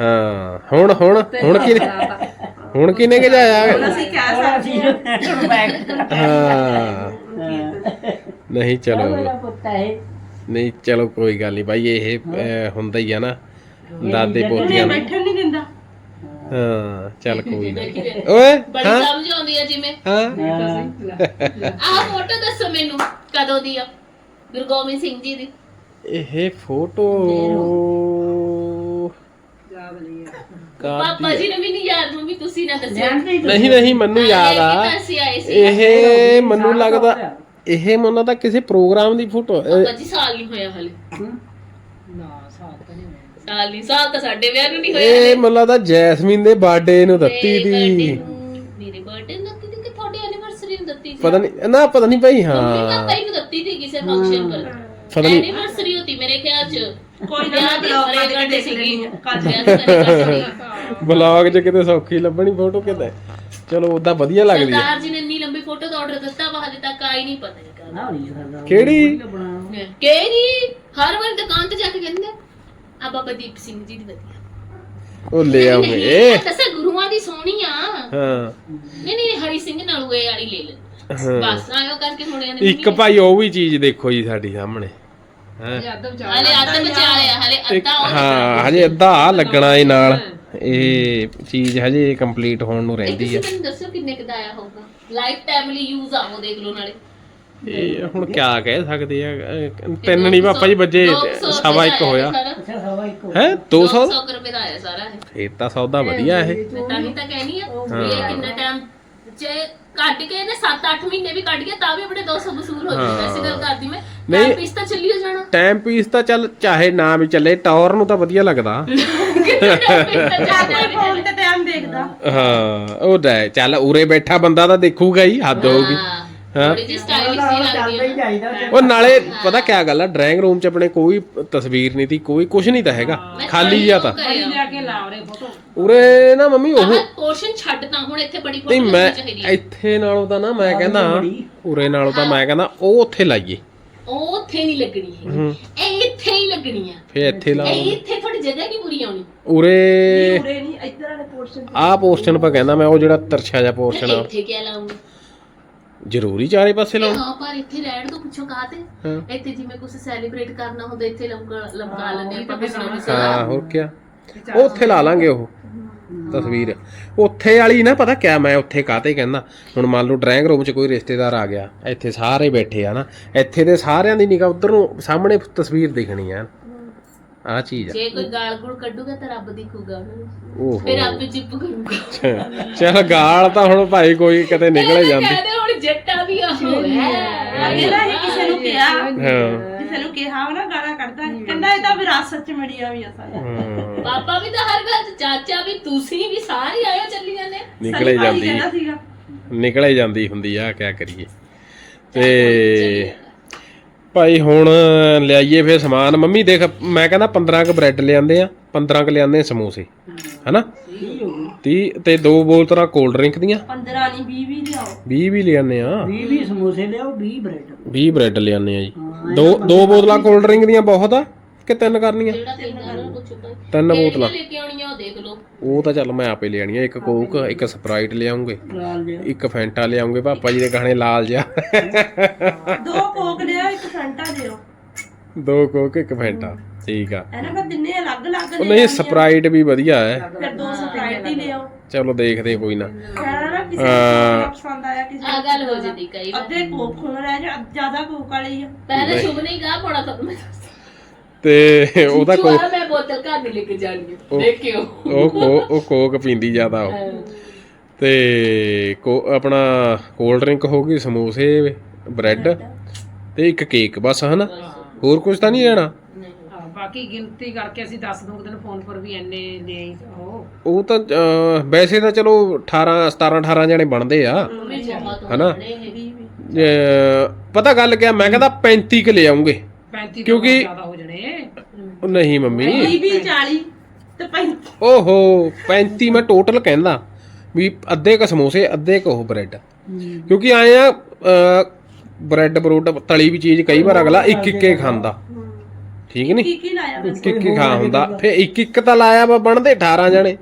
ਹਾਂ ਹੁਣ ਹੁਣ ਹੁਣ ਕੀ ਹੁਣ ਕਿਨੇ ਗਜਾਇਆ ਅਸੀਂ ਕਹਿ ਸਕਦੇ ਹਾਂ। ਨਹੀਂ ਚਲੋ। ਮੇਰਾ ਪੁੱਤ ਹੈ ਨਹੀਂ ਚਲੋ ਕੋਈ ਗੱਲ ਨਹੀਂ ਬਾਈ ਇਹ ਹੁੰਦਾ ਹੀ ਆ ਨਾ। ਦਾਦੇ ਪੋਤੀਆਂ ਨੂੰ। ਬੈਠਣ ਨਹੀਂ ਦਿੰਦਾ। ਹਾਂ ਚੱਲ ਕੋਈ ਨਾ। ਓਏ ਬੜੀ ਹਾਂ? ਸਮਝ ਆਉਂਦੀ ਆ ਜਿਵੇਂ। ਹਾਂ? ਆਹ ਫੋਟੋ ਦੱਸੋ ਮੈਨੂੰ ਕਦੋਂ ਦੀ ਆ? ਗੁਰੂ ਗੋਬਿੰਦ ਸਿੰਘ ਜੀ ਦੀ। ਇਹ ਫੋਟੋ ਨਹੀਂ ਆ ਪਾਪਾ ਜੀ ਨੂੰ ਵੀ ਨਹੀਂ ਯਾਦ ਮੰਮੀ ਤੁਸੀਂ ਨਾ ਦੱਸਿਓ। ਨਹੀਂ ਨਹੀਂ ਮੈਨੂੰ ਯਾਦ ਆ। ਕਿਤਾ ਅਸੀਂ ਆਏ ਸੀ। ਇਹ ਮੈਨੂੰ ਲੱਗਦਾ ਇਹ ਮੈਨੂੰ ਲੱਗਦਾ ਕਿਸੇ ਪ੍ਰੋਗਰਾਮ ਦੀ ਫੋਟੋ ਪਾਪਾ ਜੀ ਸਾਲ ਨਹੀਂ ਹੋਇਆ ਹਲੇ। ਨਾ ਸਾਥ ਤਾਂ ਨਹੀਂ ਹੋਇਆ। ਸਾਲ ਨਹੀਂ ਸਾਲ ਤਾਂ ਸਾਡੇ ਵਿਆਹ ਨੂੰ ਨਹੀਂ ਹੋਇਆ ਇਹ ਮੈਨੂੰ ਲੱਗਦਾ ਜੈਸਮੀਨ ਦੇ ਬਰਥਡੇ ਨੂੰ ਦਿੱਤੀ ਦੀ। ਮੇਰੇ ਬਰਥਡੇ ਨੂੰ ਦਿੱਤੀ ਕਿ ਤੁਹਾਡੀ ਐਨੀਵਰਸਰੀ ਨੂੰ ਦਿੱਤੀ ਸੀ? ਪਤਾ ਨਹੀਂ ਨਾ ਪਤਾ ਨਹੀਂ ਭਾਈ ਮੰਮੀ ਹਾਂ ਪਾਪਾ ਨੂੰ ਦਿੱਤੀ ਸੀ ਕਿਸੇ ਫੰਕਸ਼ਨ ਪਰ। ਪਤਾ ਨਹੀਂ ਐਨੀਵਰਸਰੀ ਹੋਤੀ ਮੇਰੇ ਖਿਆਲ ਚ। ਕੋਈ ਨਾ ਦੀ ਬਲੌਗ ਕੱਢ ਕੇ ਕਰਦੇ ਦੇਖ ਸੀਗੀ। ਲੈਣੀ। ਕੱਲ ਦੀ ਬਲੌਗ 'ਚ ਕਿਤੇ ਸੌਖੀ ਲੱਭਣੀ ਫੋਟੋ ਕਿਤੇ? ਚਲੋ ਉਦਾਂ ਵਧੀਆ ਲੱਗਦੀ ਸਰਦਾਰ ਜੀ ਨੇ ਇੰਨੀ ਲੰਬੀ ਫੋਟੋ ਦਾ ਆਰਡਰ ਦਿੱਤਾ ਵਾ ਹਲੇ ਤੱਕ ਆਈ ਨਹੀਂ ਪਤਾ ਨਹੀਂ ਕਦ। ਨਾ ਨਹੀਂ ਸਕਦਾ ਕਿਹੜੀ? ਕਿਹੜੀ? ਹਰ ਵਾਰ ਦੁਕਾਨ ਤੇ ਜਾ ਕੇ ਕਹਿੰਦੇ ਆ। ਬਾਬਾ ਦੀਪ ਸਿੰਘ ਜੀ ਦੀ ਵਧੀਆ। ਉਹ ਲੈ ਨਹੀਂ ਦੱਸਾਂ ਗੁਰੂਆਂ ਦੀ ਸੋਹਣੀ ਆ। ਹਾਂ। ਨਹੀਂ ਨਹੀਂ ਹਰੀ ਸਿੰਘ ਨਾਲ ਇਹ ਵਾਲੀ ਲੈ ਲੈ ਹਾਂ। ਬਸ ਆਇਓ ਕਰਕੇ ਹੁਣ ਇਹਨੇ ਇੱਕ ਭਾਈ ਉਹ ਵੀ ਚੀਜ਼ ਦੇਖੋ ਜੀ ਸਾਡੀ ਸਾਹਮਣੇ। ਹਾਂ। ਹਲੇ ਅੱਧ ਬਚਾ ਲਿਆ ਹਲੇ ਇੱਕ ਅੱਧਾ ਉਹ ਹਾਂ ਹਜੇ ਅੱਧਾ ਆਹ ਲੱਗਣਾ ਏ ਨਾਲ। ਇਹ ਚੀਜ਼ ਹਜੇ ਕੰਪਲੀਟ ਹੋਣ ਨੂੰ ਇਹ ਰਹਿੰਦੀ ਤੁਸੀਂ ਆ ਮੈਨੂੰ ਦੱਸੋ ਕਿੰਨੇ ਕੁ ਦਾ ਆਇਆ ਹੋਊਗਾ? ਲਾਈਫ ਟਾਈਮ ਲਈ ਯੂਜ਼ ਆ ਉਹ ਦੇਖ ਲਓ ਨਾਲੇ। ਇਹ ਹੁਣ ਕਿਆ ਕਹਿ ਸਕਦੇ ਆ ਅਹ, ਤਿੰਨ ਨਹੀਂ ਪਾਪਾ ਜੀ ਵੱਜੇ ਸਵਾ ਇੱਕ ਹੋਇਆ। ਅੱਛਾ ਸਵਾ ਇੱਕ ਹੋ ਹੈ 200 200 ਰੁਪਏ ਦਾ ਆਇਆ ਸਾਰਾ ਇਹ। ਇਹ ਤਾਂ ਸੌਦਾ ਵਧੀਆ ਇਹ। ਮੈਂ ਤਾਂ ਹੀ ਤਾਂ ਕਹਿਣੀ ਆ ਵੀ ਇਹ ਕਿੰਨਾ ਟਾਈਮ ਜੇ ਕੱਢ ਕੇ ਇਹਨੇ 7-8 ਮਹੀਨੇ ਵੀ ਕੱਢ ਗਿਆ ਤਾਂ ਵੀ ਆਪਣੇ 200 ਵਸੂਲ ਹੋ ਜਾਂਦਾ ਐਸੀ ਗੱਲ ਕਰਦੀ ਮੈਂ। ਨਹੀਂ। ਪੀਸ ਤਾਂ ਚੱਲੀ ਹੋ ਜਾਣਾ। ਟਾਈਮ ਪੀਸ ਤਾਂ ਚੱਲ ਚਾਹੇ ਨਾ ਵੀ ਚੱਲੇ ਟਾਵਰ ਨੂੰ ਤਾਂ ਵਧੀਆ ਲੱਗਦਾ। [LAUGHS] ਜ਼ਿਆਦਾ ਫੋਨ ਤੇ ਟਾਈਮ ਦੇਖਦਾ। ਹਾਂ ਉਹ ਤਾਂ ਚੱਲ ਉਰੇ ਬੈਠਾ ਬੰਦਾ ਤਾਂ ਦੇਖੂਗਾ ਹੀ ਹੱਦ ਹੋਊਗੀ ਹਾਂ। ਥੋੜੀ ਜਿਹੀ ਸਟਾਈਲਿਸ਼ ਜਿਹੀ ਲੱਗਦੀ ਚੱਲਦਾ ਹੀ ਹੈ ਚਾਹੀਦਾ ਉਹ ਨਾਲੇ ਪਤਾ ਕਿਆ ਗੱਲ ਆ ਡਰਾਇੰਗ ਰੂਮ 'ਚ ਆਪਣੇ ਕੋਈ ਤਸਵੀਰ ਨਹੀਂ ਤੀ ਕੋਈ ਕੁਝ ਨਹੀਂ ਤਾਂ ਹੈਗਾ। ਖਾਲੀ ਜਿਹਾ ਤਾਂ। ਉਰੇ ਨਾ ਮੰਮੀ ਉਹ ਪੋਰਸ਼ਨ ਛੱਡ ਤਾਂ ਹੁਣ ਇੱਥੇ ਬੜੀ ਨਹੀਂ ਫੋਟੋ ਮੈਂ ਚਾਹੀਦੀ ਹੈ। ਇੱਥੇ ਨਾਲੋਂ ਤਾਂ ਨਾ ਮੈਂ ਕਹਿੰਦਾ ਉਰੇ ਨਾਲੋਂ ਤਾਂ ਮੈਂ ਕਹਿੰਦਾ ਉਹ ਉੱਥੇ ਲਾਈਏ। ਉਹ ਉੱਥੇ ਨਹੀਂ ਲੱਗਣੀ ਹੈ। ਇਹ ਇੱਥੇ ਹੀ ਲੱਗਣੀ ਆ। ਫੇ ਇੱਥੇ ਲਾ ਇਹ ਇੱਥੇ ਥੋੜੀ ਜਗ੍ਹਾ ਨਹੀਂ ਪੂਰੀ ਆਉਣੀ। ਉਰੇ ਉਰੇ ਨਹੀਂ ਇੱਧਰ ਵਾਲੇ ਪੋਰਸ਼ਨ ਆਹ ਪੋਰਸ਼ਨ ਪਾ ਕਹਿੰਦਾ ਮੈਂ ਉਹ ਜਿਹੜਾ ਤਰਛਾ ਜਿਹਾ ਪੋਰਸ਼ਨ ਮੈਂ ਆ ਇੱਥੇ ਕਿਆ ਲਾਉਂਗੀ ਜ਼ਰੂਰੀ ਚਾਰੇ ਪਾਸੇ ਲਾਉਣਾ ਹਾਂ ਪਰ ਇੱਥੇ ਰਹਿਣ ਤੋਂ ਪੁੱਛੋ ਕਾਤੇ ਹਾਂ। ਇੱਥੇ ਜਿਵੇਂ ਕੁਝ ਸੈਲੀਬ੍ਰੇਟ ਕਰਨਾ ਹੁੰਦਾ ਇੱਥੇ ਲੰਕਾ ਲੰਕਾ ਲੈਂਦੇ ਆਪਾਂ ਕੁਛ ਨਾ ਕੁਛ ਹਾਂ ਹੋਰ ਕਿਆ? ਉਹ ਉੱਥੇ ਲਾ ਲਾਂਗੇ ਉਹ ਤਸਵੀਰ। ਉੱਥੇ ਵਾਲੀ ਨਾ ਪਤਾ ਕਿਆ ਮੈਂ ਉੱਥੇ ਕਾਤੇ ਕਹਿੰਦਾ ਹੁਣ ਮੰਨ ਲਓ ਡਰਾਇੰਗ ਰੂਮ 'ਚ ਕੋਈ ਰਿਸ਼ਤੇਦਾਰ ਆ ਗਿਆ ਇੱਥੇ ਸਾਰੇ ਬੈਠੇ ਆ ਨਾ ਇੱਥੇ ਦੇ ਸਾਰਿਆਂ ਦੀ ਨਿਗਾਹ ਉਧਰ ਨੂੰ ਸਾਹਮਣੇ ਤਸਵੀਰ ਦਿਖਣੀ ਆ। ਆ ਚੀਜ਼ ਆ। ਜੇ ਕੋਈ ਗਾਲ ਗੁਲ ਕੱਢੂਗਾ ਤਾਂ ਰੱਬ ਦਿਖੂਗਾ ਉਹਨਾਂ। ਨੂੰ ਓਹੋ। ਫਿਰ ਆਪੇ ਚੁੱਪ ਕਰੂਗਾ। ਚਲ ਗਾਲ ਤਾਂ ਹੁਣ ਭਾਈ ਕੋਈ ਕਿਤੇ ਨਿਕਲ ਹੀ ਜਾਂਦੀ। ਕਹਿੰਦੇ ਹੁਣ ਜੱਟਾ ਵੀ ਉਹ ਹੈ ਇਹਦਾ ਹੀ ਕਿਸੇ ਨੂੰ ਕਿਹਾ। ਹਾਂ। ਕਿਸੇ ਨੂੰ ਕਿਹਾ ਉਹ ਨਾ ਗਾਲਾਂ ਕੱਢਦਾ। ਸੀ। ਕਹਿੰਦਾ ਇਹ ਤਾਂ ਵਿਰਾਸਤ ਚ ਮਿਲਿਆ ਵੀ ਆ ਸਾਰਾ ਹਾਂ, ਪਾਪਾ ਵੀ ਤਾਂ ਹਰ ਗੱਲ ਚ ਚਾਚਾ ਵੀ ਤੁਸੀਂ ਵੀ ਸਾਰੇ ਆਇਓ ਚੱਲੀ ਜਾਂਦੇ ਨਿਕਲ ਹੀ ਭਾਈ ਜਾਂਦੀ ਕਹਿੰਦਾ ਸੀਗਾ। ਨਿਕਲ ਹੀ ਜਾਂਦੀ ਹੁੰਦੀ ਆ ਕਿਆ ਕਰੀਏ। ਤੇ ਭਾਈ ਹੁਣ ਲਿਆਈਏ ਫੇਰ ਸਮਾਨ। ਮੰਮੀ ਦੇਖ ਮੈਂ ਕਹਿੰਦਾ 15 ਕ ਬ੍ਰੈਡ ਲਿਆਂਦੇ ਆ 15 ਕ ਲਿਆਂਦੇ ਆ ਸਮੋਸੇ ਹਨਾ? 30 ਤੇ ਦੋ ਬੋਤਲਾਂ ਕੋਲਡ ਡਰਿੰਕ ਦੀਆਂ। 15 ਨਹੀਂ 20 ਵੀ ਲਿਆਓ। 20 ਵੀ ਲਿਆਂਦੇ ਆ। 20 20 ਸਮੋਸੇ ਲਿਆਓ 20 ਬ੍ਰੈਡ। 20 ਬ੍ਰੈਡ ਲਿਆਂਦੇ ਆ ਜੀ। ਦੋ ਦੋ ਬੋਤਲਾਂ ਕੋਲਡ ਡਰਿੰਕ ਦੀਆਂ ਬਹੁਤ ਆ ਕਿ ਤਿੰਨ ਕਰਨੀਆਂ? ਜਿਹੜਾ ਤਿੰਨ ਕਿਹੜੀਆਂ ਬੋਤਲਾਂ। ਲੈ ਕੇ ਆਉਣੀਆਂ ਉਹ ਦੇਖ ਲਓ। ਉਹ ਤਾਂ ਚੱਲ ਮੈਂ ਆਪੇ ਲਿਆਣੀਆਂ ਇੱਕ ਕੋਕ ਇੱਕ ਸਪਰਾਈਟ ਲਿਆਉਂਗੇ ਲਾਲ ਇੱਕ ਫੈਂਟਾ ਲਿਆਉਂਗੇ ਪਾਪਾ ਜੀ ਦੇ ਕਹਾਣੇ ਲਾਲ ਜਿਹਾ। ਦੋ ਕੋਕ ਇੱਕ ਫੈਂਟਾ ਦਿਓ। ਦੋ ਕੋਕ ਇੱਕ ਫੈਂਟਾ ਠੀਕ ਆ। ਇਹਨਾਂ ਦਾ ਦਿਨੇ ਅਲੱਗ ਅਲੱਗ ਉਹ ਨਹੀਂ ਸਪਰਾਈਟ ਵੀ ਵਧੀਆ ਹੈ ਫਿਰ ਦੋ ਸਪਰਾਈਟ ਹੀ ਲਿਆਓ। ਚਲੋ ਦੇਖਦੇ ਹਾਂ ਕੋਈ ਨਾ। ਕਹਿਣਾ ਨਾ ਕਿਸੇ ਨੂੰ ਕੋਕ ਪਸੰਦ ਆਇਆ ਕਿਸੇ ਆ ਗੱਲ ਹੋ ਜਾਂਦੀ ਕਈ ਵਾਰ। ਅੱਧੇ ਕੋਕ ਹੁਣ ਰਹਿ ਜਾ ਜ਼ਿਆਦਾ ਕੋਕ ਵਾਲੀ ਆ। ਪਹਿਲਾਂ ਸ਼ੁਭ ਨਹੀਂ ਗਾ ਪੜਾ ਤੁਹਾਨੂੰ ਮੈਂ ਤੇ ਉਹਦਾ ਕੋਕ ਮੈਂ ਬੋਤਲ ਘਰ ਨਹੀਂ ਲੈ ਕੇ ਜਾਣੀ ਹੈ ਦੇਖਿਓ ਉਹ। ਕੋ- ਉਹ ਕੋਕ ਪੀਂਦੀ ਜ਼ਿਆਦਾ ਉਹ। ਤੇ ਕੋ ਆਪਣਾ ਕੋਲਡ ਡਰਿੰਕ ਹੋ ਗਈ ਸਮੋਸੇ ਬ੍ਰੈਡ ਤੇ ਇੱਕ ਕੇਕ ਬਸ ਹਨਾ? ਹੋਰ ਕੁਝ ਤਾਂ ਨਹੀਂ ਲੈਣਾ? ਹਾਂ, ਬਾਕੀ ਗਿਣਤੀ ਕਰਕੇ ਅਸੀਂ ਦੱਸ ਦੂੰਗੇ ਤੈਨੂੰ ਫੋਨ ਪਰ ਵੀ ਐਨੇ ਆਈ ਉਹ। ਉਹ ਤਾਂ ਵੈਸੇ ਤਾਂ ਚਲੋ 18 17 18 ਜਣੇ ਬਣਦੇ ਆ। ਹਨਾ? ਪਤਾ ਗੱਲ ਕਿਆ ਮੈਂ ਕਹਿੰਦਾ 35 ਕ ਲੈ ਆਉਂਗੇ। 35 ਕਿਉਂਕਿ- ਜ਼ਿਆਦਾ ਹੋ ਜਣੇ। ਉਹ ਨਹੀਂ ਮੰਮੀ। 20 20 40 ਤੇ 35 ਓਹੋ 35 ਮੈਂ ਟੋਟਲ ਕਹਿੰਦਾ ਵੀ ਅੱਧੇ ਕ ਸਮੋਸੇ ਅੱਧੇ ਕ ਉਹ ਬ੍ਰੈਡ ਕਿਉਂਕਿ ਆਏ ਆ ਬ੍ਰੈਡ ਬਰੋਡ ਤਲੀ ਵੀ ਚੀਜ਼ ਕਈ ਵਾਰ ਅਗਲਾ ਇੱਕ ਇੱਕ ਹੀ ਖਾਂਦਾ। ਠੀਕ ਨਹੀਂ? ਕੀ ਕੀ ਲਾਇਆ ਵੈਸੇ ਇੱਕ ਇੱਕ ਹੀ ਖਾ ਹੁੰਦਾ। ਫੇ ਇੱਕ ਇੱਕ ਤਾਂ ਲਾਇਆ ਵਾ ਬਣਦੇ 18 ਜਣੇ।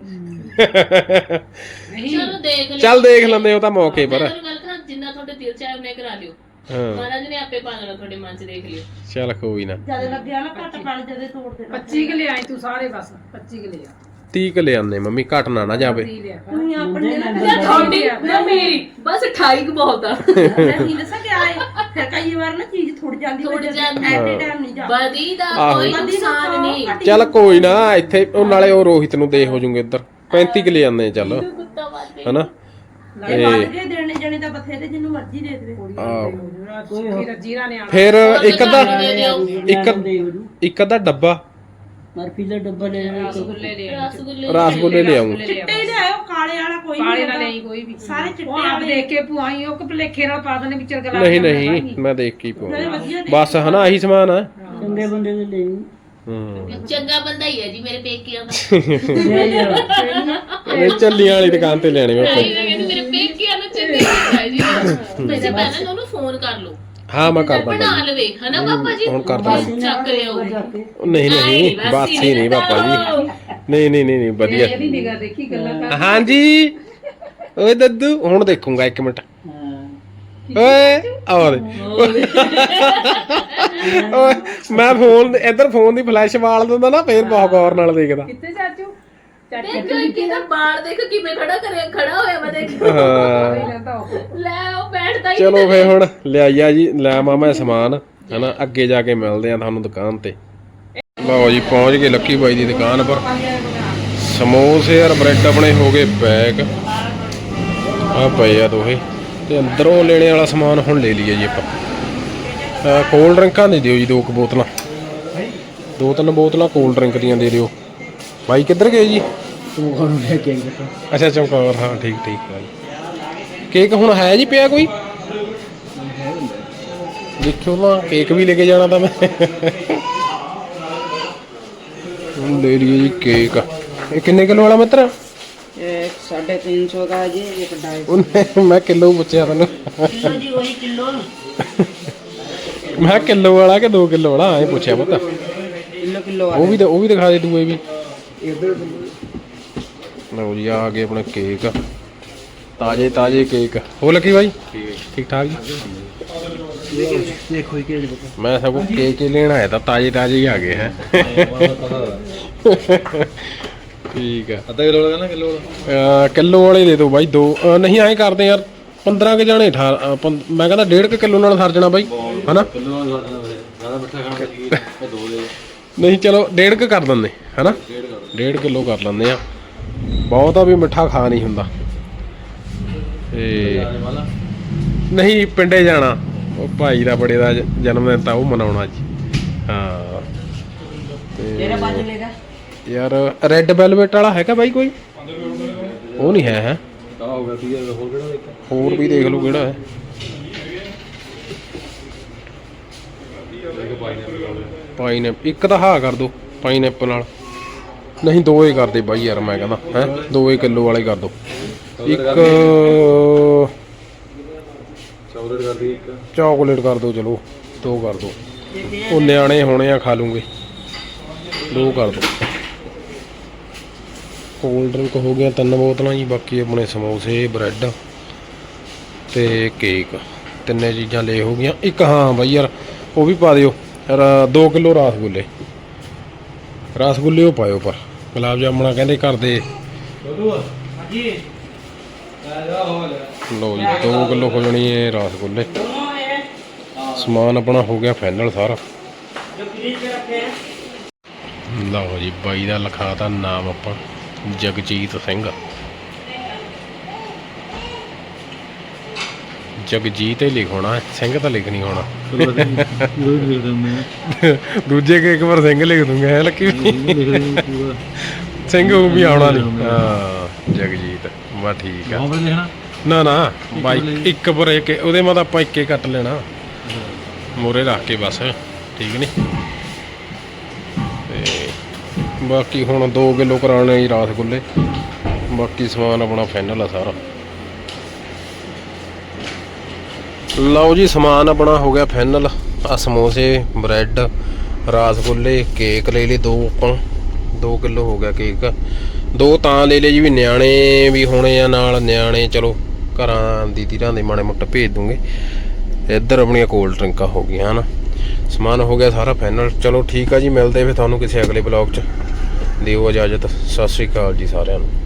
ਚਲੋ ਦੇਖ ਲਿਓ ਚੱਲ ਦੇਖ ਲੈਂਦੇ ਉਹ ਤਾਂ ਮੌਕੇ ਪਰ। ਮੈਂ ਤੁਹਾਨੂੰ ਗੱਲ ਕਰਾਂ ਜਿੰਨਾ ਤੁਹਾਡੇ ਦਿਲ ਚ ਆਇਆ ਉਹਨੇ ਕਰਾ ਲਿਓ। ਹਾਂ। ਮਹਾਰਾਜ ਨੇ ਆਪੇ ਪਾ ਲੈਣਾ ਤੁਹਾਡੇ ਮਨ ਚ ਦੇਖ ਲਿਓ। ਚੱਲ ਕੋਈ ਨਾ। ਜਦ ਲੱਗਿਆ ਨਾ ਘੱਟ ਪੜ ਜਦੇ ਤੋੜ ਦੇਣਾ। 25 ਕਿ ਲੈ ਆਈ ਤੂੰ ਸਾਰੇ ਬਸ 25 ਕਿ ਲੈ ਆ। 30 ਕ ਲਿਆਂਦੇ ਮੰਮੀ ਘਟਣਾ ਨਾ ਜਾਵੇ। 30 ਲਿਆ ਤੁਸੀਂ ਆਪਣੇ ਨਾ ਜਾਂ ਤੁਹਾਡੀ ਨਾ ਮੇਰੀ। ਬਸ 28 ਕੁ ਬਹੁਤ ਆ। ਨਹੀਂ ਦੱਸਾਂ ਕਿ ਆਏ ਫਿਰ ਕਈ ਵਾਰ ਨਾ ਚੀਜ਼ ਥੁੜ ਜਾਂਦੀ ਥੁੜ ਜਾਂਦੀ। ਐਟ ਟਾਈਮ ਨਹੀਂ ਜਾ ਬਦੀ ਦਾ ਆਹੋ। ਕੋਈ ਨੁਕਸਾਨ ਨਹੀਂ। ਚੱਲ ਕੋਈ ਨਾ ਇੱਥੇ ਉਹ ਨਾਲੇ ਉਹ ਰੋਹਿਤ ਨੂੰ ਦੇ ਹੋ ਜੂਗੇ ਉੱਧਰ 35 ਕ ਲਿਆਂਦੇ ਚੱਲ। ਕੁੱਤਾ ਹਨਾ? ਇਹ ਵੱਧ ਜੇ ਦੇਣੇ ਜਣੇ ਤਾਂ ਬਥੇਰੇ ਜਿੰਨੂੰ ਮਰਜ਼ੀ ਦੇ ਦੇਵੇ। ਆਹੋ। ਜੀਰਾ ਜੀਰਾ ਨੇ ਆਣਾ ਫਿਰ ਇੱਕ ਅੱਧਾ ਇੱਕ ਇੱਕ ਅੱਧਾ ਡੱਬਾ। ਮਰਫੀ ਦਾ ਡੱਬਾ ਲੈ ਆਓ। ਰਸਗੁੱਲੇ ਲੈ ਰਸਗੁੱਲੇ ਲਿਆ ਚਿੱਟੇ ਹੀ ਲਿਆਓ ਕਾਲੇ ਵਾਲਾ ਕੋਈ ਕਾਲੇ ਨਹੀਂ ਨਾਲ ਲਈ ਕੋਈ ਵੀ ਸਾਰੇ ਚਿੱਟੇ ਉਹ ਆਪ ਦੇਖ ਕੇ ਪੁਆਈ ਉਹ ਕਪਲੇਖੇ ਨਾਲ ਪਾ ਦੇਣੇ ਵਿਚਰ ਗਲਾ ਨਹੀਂ ਨਹੀਂ ਮੈਂ ਦੇਖ ਕੇ ਹੀ ਬਸ ਹਨਾ ਆਹੀ ਸਮਾਨ ਆ। ਚੰਗੇ ਬੰਦੇ ਦੇ ਲਈ। ਹੂੰ। ਚੰਗਾ ਬੰਦਾ ਹੀ ਹੈ ਜੀ ਮੇਰੇ ਪੇਕਿਆਂ ਦਾ। ਇਹ ਚੱਲੀਆਂ ਵਾਲੀ ਦੁਕਾਨ ਤੇ ਲੈਣੇ ਮੈਂ ਨਹੀਂ ਮੈਂ ਕਹਿੰਦੀ ਮੇਰੇ ਪੇਕਿਆਂ ਨੂੰ ਚੰਗੇ ਬੰਦਾ ਹੈ ਜੀ। ਤੁਸੀਂ ਪਹਿਲਾਂ ਉਹਨੂੰ ਫੋਨ ਕਰ ਲਓ। ਹਾਂ ਮੈਂ ਕਰਦਾ ਬਣਾ ਲਵੇ ਹਨਾ ਪਾਪਾ ਜੀ? ਹੁਣ ਕਰ ਦਾਂਗੇ। ਚੱਕ ਲਿਓ। ਉਹ ਨਹੀਂ ਨਹੀਂ ਬਾਸੀ ਨਹੀਂ ਪਾਪਾ ਜੀ। ਨਹੀਂ ਨਹੀਂ ਨਹੀਂ ਨਹੀਂ ਵਧੀਆ। ਇਹਦੀ ਨਿਗਾਹ ਦੇਖੀ ਗੱਲਾਂ ਕਰ। ਹਾਂਜੀ। ਓਏ ਦੱਦੂ ਹੁਣ ਦੇਖੂੰਗਾ ਇੱਕ ਮਿੰਟ। ਹਾਂ। ਓਏ ਆਹ ਦੇ ਓਏ ਮੈਂ ਫੋਨ ਇੱਧਰ ਫੋਨ ਦੀ ਫਲੈਸ਼ ਵਾਲ ਦਿੰਦਾ ਨਾ ਫੇਰ ਬਹੁਤ ਗੌਰ ਨਾਲ ਦੇਖਦਾ। ਕਿੱਥੇ ਚਾਚੂ? ਦੇਖ ਇੱਕੀ ਦਾ ਬਾਲ ਦੇਖ ਕਿਵੇਂ ਖੜਾ ਕਰਿਆ ਖੜਾ ਹੋਇਆ ਮੈਂ ਦੇਖ। ਹਾਂ। ਰਹਿੰਦਾ ਉਹ ਲੈ ਉਹ ਬੈਠਦਾ ਹੀ ਚਲੋ ਫੇ ਹੁਣ ਲਿਆਈਆ ਜੀ ਲੈ ਮਾਮਾ ਇਹ ਸਮਾਨ ਹਨਾ ਅੱਗੇ ਜਾ ਕੇ ਮਿਲਦੇ ਆ ਤੁਹਾਨੂੰ ਦੁਕਾਨ ਤੇ। ਲਓ ਜੀ ਪਹੁੰਚ ਗਏ ਲੱਕੀ ਬਾਈ ਦੀ ਦੁਕਾਨ ਪਰ। ਸਮੋਸੇ ਔਰ ਬ੍ਰੈਡ ਆਪਣੇ ਹੋ ਗਏ ਪੈਕ। ਆ ਪਏ ਆ ਦੋਹੇ। ਤੇ ਅੰਦਰੋਂ ਲੈਣੇ ਵਾਲਾ ਸਮਾਨ ਹੁਣ ਲੈ ਲਈਏ ਜੀ ਆਪਾਂ। ਕੋਲਡ ਡਰਿੰਕਾਂ ਦੇ ਦਿਓ ਜੀ ਦੋ ਕੁ ਬੋਤਲਾਂ। ਦੋ ਤਿੰਨ ਬੋਤਲਾਂ ਕੋਲਡ ਡਰਿੰਕ ਦੀਆਂ ਦੇ ਦਿਓ। ਬਾਈ ਕਿੱਧਰ ਗਏ ਜੀ? ਲੈ ਕੇ ਅੱਛਾ ਚਮਕੌਰ ਹਾਂ ਠੀਕ ਠੀਕ ਹੈ ਕੇਕ ਹੁਣ ਹੈ ਜੀ ਪਿਆ ਕੋਈ? ਦੇਖਿਓ ਨਾ ਕੇਕ ਵੀ ਲੈ ਕੇ ਜਾਣਾ ਤਾਂ ਮੈਂ। ਹੁਣ ਲੈ ਲਈਏ ਜੀ ਕੇਕ। ਇਹ ਕਿੰਨੇ ਕਿਲੋ ਵਾਲਾ ਮਿੱਤਰ? ਇਹ 350 ਦਾ ਜੀ ਇੱਕ ਢਾਈ ਉਹਨੇ ਮੈਂ ਕਿਲੋ ਪੁੱਛਿਆ ਤੈਨੂੰ ਕਿਲੋ ਜੀ ਉਹੀ ਕਿਲੋ। ਮੈਂ ਕਿਲੋ ਵਾਲਾ ਕਿ 2 ਕਿਲੋ ਵਾਲਾ? ਐ ਪੁੱਛਿਆ ਪੁੱਤ। ਕਿਲੋ ਕਿਲੋ ਉਹ ਵੀ ਤਾਂ- ਉਹ ਵੀ ਦਿਖਾ ਦੇ ਦੂਏ ਵੀ। ਲਓ ਜੀ ਆ ਗਏ ਆਪਣੇ ਕੇਕ। ਤਾਜੇ ਤਾਜੇ ਕੇਕ। ਹੋ ਲੱਗੀ ਬਾਈ? ਠੀਕ ਠਾਕ ਜੀ? ਦੇਖੋ ਇਹ ਕਿਹੜੇ ਬਤਾ ਮੈਂ ਸਗੋਂ ਕੇਕ ਹੀ ਲੈਣ ਆਇਆ ਤਾਂ ਤਾਜੇ ਤਾਜੇ ਹੀ ਆ ਗਏ ਹੈ। [LAUGHS] ਠੀਕ ਆ। ਅੱਧਾ ਕਿਲੋ ਲਗਾ ਨਾ ਕਿਲੋ ਅਹ ਕਿਲੋ ਵਾਲੇ ਦੇ ਦਿਓ ਬਾਈ ਦੋ। ਅਹ ਨਹੀਂ ਐਂ ਕਰਦੇ ਯਾਰ 15 ਕੇ ਜਾਣੇ 18 ਮੈਂ ਕਹਿੰਦਾ 1.5 ਕਿਲੋ ਨਾਲ ਸਰ ਜਾਣਾ ਬਾਈ ਹਨਾ? ਕਿਲੋ ਨਾਲ ਜ਼ਿਆਦਾ ਮਿੱਠਾ ਖਾਣਾ ਕੀ ਇਹ ਦੋ ਦੇ ਨਹੀਂ ਚਲੋ 1.5 ਕ ਕਰ ਦਿੰਦੇ ਹਨਾ? 1.5 ਕਿਲੋ ਕਰ ਲੈਂਦੇ ਆ। ਬਹੁਤਾ ਵੀ ਮਿੱਠਾ ਖਾ ਨਹੀਂ ਹੁੰਦਾ। ਤੇ ਵਾਲਾ ਨਹੀਂ ਪਿੰਡੇ ਜਾਣਾ। ਉਹ ਭਾਈ ਦਾ ਬੜੇ ਦਾ ਜ- ਜਨਮ ਦਿਨ ਤਾਂ ਉਹ ਮਨਾਉਣਾ ਜੀ। ਹਾਂ। ਤੇਰਾ ਬਾਜ ਲੇਗਾ ਯਾਰ ਰੈੱਡ ਵੈਲਵਟ ਵਾਲਾ ਹੈਗਾ ਬਾਈ ਕੋਈ? ਉਹ ਨਹੀਂ ਹੈ ਹੈ। ਗਿਆ ਹੋਰ ਕਿਹੜਾ ਦੇਖਿਆ ਹੋਰ ਵੀ ਦੇਖ ਲਓ ਕਿਹੜਾ ਹੈ। ਦੇਖੋ ਪਾਈ ਨੇ ਪਾਈਨ ਇੱਕ ਤਾਂ ਹਾਂ ਕਰ ਦੋ ਪਾਈਨਐਪਲ ਨਾਲ। ਨਹੀਂ ਦੋ ਹੀ ਕਰ ਦੇ ਬਾਈ ਯਾਰ ਮੈਂ ਕਹਿੰਦਾ ਹੈ? ਦੋ ਹੀ ਕਿਲੋ ਵਾਲੇ ਕਰ ਦੋ। ਇੱਕ ਚਾਕਲੇਟ ਕਰ ਦੋ ਚਲੋ ਦੋ ਕਰ ਦੋ। ਉਹ ਨਿਆਣੇ ਹੋਣੇ ਆ ਖਾ ਲੂੰਗੇ। ਦੋ ਕਰ ਦੋ। ਕੋਲਡ ਡਰਿੰਕ ਹੋ ਗਿਆ ਤਿੰਨ ਬੋਤਲਾਂ ਜੀ ਬਾਕੀ ਆਪਣੇ ਸਮੋਸੇ ਬ੍ਰੈਡ ਤੇ ਕੇਕ ਤਿੰਨੇ ਚੀਜ਼ਾਂ ਲੈ ਹੋ ਗਈਆਂ। ਇੱਕ ਹਾਂ ਬਾਈ ਯਾਰ ਉਹ ਵੀ ਪਾ ਦਿਓ। ਯਾਰ 2 ਕਿਲੋ ਰਸਗੁੱਲੇ। ਰਸਗੁੱਲੇ ਉਹ ਪਾਇਓ ਪਰ। ਗੁਲਾਬ ਜਾਮਣਾ ਕਹਿੰਦੇ ਘਰ ਦੇ। ਲਓ ਜੀ 2 ਕਿਲੋ ਹੋ ਜਾਣੀ ਹੈ ਰਸਗੁੱਲੇ। ਸਮਾਨ ਆਪਣਾ ਹੋ ਗਿਆ ਫਾਈਨਲ ਸਾਰਾ। ਲਓ ਜੀ ਬਾਈ ਦਾ ਲਿਖਾਤਾ ਨਾਮ ਆਪਾਂ। ਜਗਜੀਤ ਸਿੰਘ। ਜਗਜੀਤ ਹੀ ਲਿਖਣਾ ਸਿੰਘ ਤਾਂ ਲਿਖ ਨਹੀਂ ਹੋਣਾ। ਦੂਜੇ ਕੇ ਇੱਕ ਵਾਰ ਸਿੰਘ ਲਿਖ ਦੂੰਗਾ ਹੈ ਲੱਕੀ ਸਿੰਘ ਉਹ ਵੀ ਆਉਣਾ ਨਹੀਂ। ਹਾਂ ਜਗਜੀਤ ਵਾ ਠੀਕ ਆ। ਨਾ ਨਾ ਬਾਈ ਇੱਕ ਪਰ ਇੱਕ ਉਹਦੇ ਮਾ ਤਾਂ ਆਪਾਂ ਇੱਕੇ ਕੱਟ ਲੈਣਾ। ਮੋਰੇ ਰੱਖ ਕੇ ਬਸ ਠੀਕ ਨਹੀਂ ਤੇ ਬਾਕੀ ਹੁਣ 2 ਕਿਲੋ ਕਰਾਣੇ ਹੀ ਰਸਗੁੱਲੇ ਬਾਕੀ ਸਮਾਨ ਆਪਣਾ ਫਾਈਨਲ ਆ ਸਾਰਾ। ਲਓ ਜੀ, ਸਮਾਨ ਆਪਣਾ ਹੋ ਗਿਆ ਫਾਈਨਲ ਆ ਸਮੋਸੇ, ਬ੍ਰੈਡ ਰਸਗੁੱਲੇ ਕੇਕ ਲੈ ਲਏ ਦੋ ਆਪਾਂ। 2 ਕਿਲੋ ਹੋ ਗਿਆ ਕੇਕ। ਦੋ ਤਾਂ ਲੈ ਲਏ ਜੀ ਵੀ ਨਿਆਣੇ ਵੀ ਹੋਣੇ ਆ ਨਾਲ। ਨਿਆਣੇ ਚਲੋ ਘਰਾਂ ਦੀ ਧੀਰਾਂ ਦੇ ਮਾੜੇ ਮੁੱਟ ਭੇਜ ਦੂੰਗੇ। ਇੱਧਰ ਆਪਣੀਆਂ ਕੋਲਡ ਡਰਿੰਕਾਂ ਹੋ ਗਈਆਂ, ਹਨ। ਸਮਾਨ ਹੋ ਗਿਆ ਸਾਰਾ ਫਾਈਨਲ ਚਲੋ ਠੀਕ ਆ ਜੀ, ਮਿਲਦੇ ਫਿਰ ਤੁਹਾਨੂੰ ਕਿਸੇ ਅਗਲੇ ਬਲੌਗ 'ਚ। ਦਿਓ ਇਜਾਜ਼ਤ। ਸਤਿ ਸ੍ਰੀ ਅਕਾਲ ਜੀ ਸਾਰਿਆਂ ਨੂੰ।